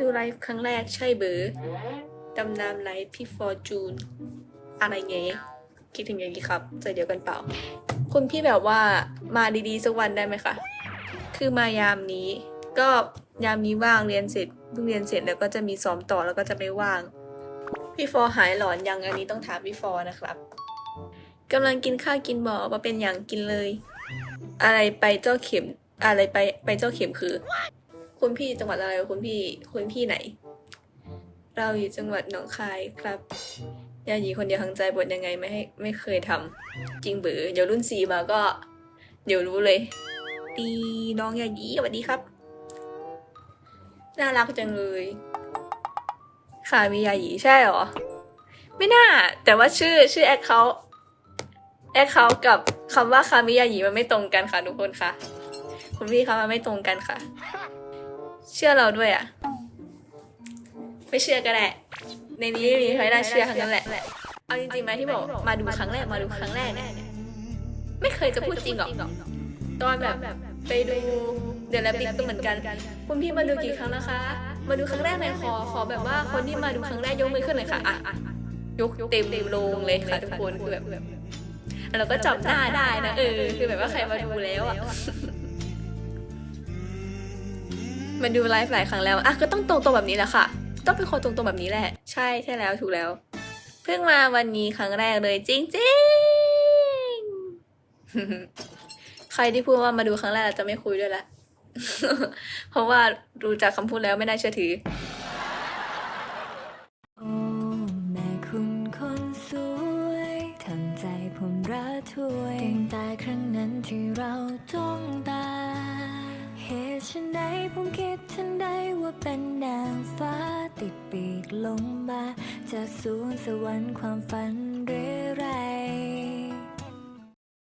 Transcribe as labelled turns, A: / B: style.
A: ดูไลฟ์ครั้งแรกใช่เบอร์ดำน้ำไลฟ์พี่ฟอร์จูน อะไรเงี้ยคิดถึงอย่างนี้ครับใจเดียวกันเปล่า คุณพี่แบบว่ามาดีๆสักวันได้ไหมคะ คือมายามนี้ ก็ยามนี้ว่างเรียนเสร็จเพิ่งเรียนเสร็จแล้วก็จะมีซ้อมต่อแล้วก็จะไม่ว่าง พี่ฟอร์หายหลอนยังอันนี้ต้องถามพี่ฟอร์นะครับกำลังกินข้าวกินบ่อมาเป็นอย่างกินเลย อะไรไปเจ้าเข็มอะไรไปไปเจ้าเข็มคือ คุณพี่จังหวัดอะไรคุณพี่คุณพี่ไหน เราอยู่จังหวัดหนองคายครับยาหยีคนเดียวทางใจบทยังไงไม่ให้ไม่เคยทำจริงเบือเดี๋ยวรุ่นสี่มาก็ เดี๋ยวรู้เลยดีน้องยาหยีสวัสดีครับ น่ารักจังเลยค่ะมียาหยีใช่หรอ ไม่น่า แต่ว่าชื่อชื่อแอคเคาแอคเคากับคำว่าคามิยาหยีมันไม่ตรงกันค่ะทุกคนค่ะ คุณพี่คะมันไม่ตรงกันค่ะ เชื่อเราด้วยอะไม่เชื่อก็ได้ ในนี้ไม่มีใครน่าเชื่อทั้งนั้นแหละ เอาจริงๆไหมที่บอกมาดูครั้งแรกมาดูครั้งแรกเนี่ยไม่เคยจะพูดจริงหรอกตอนแบบไปดูเดอะแลบบิก็เหมือนกัน คุณพี่มาดูกี่ครั้งนะคะ มาดูครั้งแรกหน่อยขอขอแบบว่าคนที่มาดูครั้งแรกยกมือขึ้นหน่อยค่ะอะยกเต็มโรงเลยค่ะทุกคนคือแบบแล้วเราก็จับหน้าได้นะเออคือแบบว่าใครมาดูแล้วอะ มันดูไลฟ์หลายครั้งแล้วอะก็ต้องตรงๆแบบนี้แหละค่ะ ต้องเป็นคนตรงๆแบบนี้แหละ ใช่ใช่แล้วถูกแล้ว เพิ่งมาวันนี้ครั้งแรกเลยจริงๆ ใครที่พูดว่ามาดูครั้งแรกจะไม่คุยด้วยละ เพราะว่าดูจากคำพูดแล้วไม่น่าเชื่อถือ
B: ผมระทวยตั้งแต่ครั้งนั้นที่เราจ้องตา ฉันไหนผมคิดทันใดว่าเป็นนางฟ้าติดปีกลงมา จากสวงสวรรค์ความฝันเรื่อย